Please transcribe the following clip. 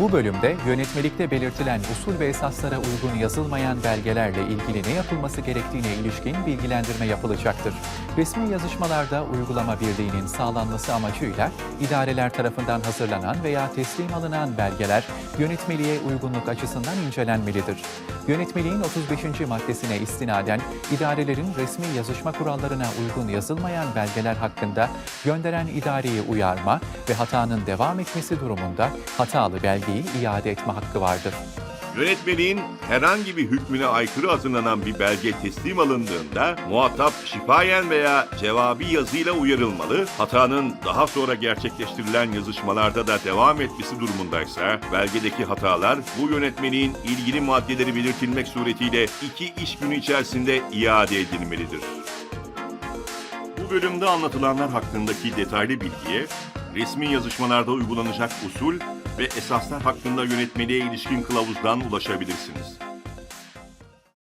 Bu bölümde yönetmelikte belirtilen usul ve esaslara uygun yazılmayan belgelerle ilgili ne yapılması gerektiğine ilişkin bilgilendirme yapılacaktır. Resmi yazışmalarda uygulama birliğinin sağlanması amacıyla idareler tarafından hazırlanan veya teslim alınan belgeler yönetmeliğe uygunluk açısından incelenmelidir. Yönetmeliğin 35. maddesine istinaden idarelerin resmi yazışma kurallarına uygun yazılmayan belgeler hakkında gönderen idareyi uyarma ve hatanın devam etmesi durumunda hatalı belgeyi iade etme hakkı vardır. Yönetmeliğin herhangi bir hükmüne aykırı hazırlanan bir belge teslim alındığında muhatap şifayen veya cevabi yazıyla uyarılmalı, hatanın daha sonra gerçekleştirilen yazışmalarda da devam etmesi durumundaysa belgedeki hatalar bu yönetmeliğin ilgili maddeleri belirtilmek suretiyle iki iş günü içerisinde iade edilmelidir. Bu bölümde anlatılanlar hakkındaki detaylı bilgiye, resmi yazışmalarda uygulanacak usul ve esaslar hakkında yönetmeliğe ilişkin kılavuzdan ulaşabilirsiniz.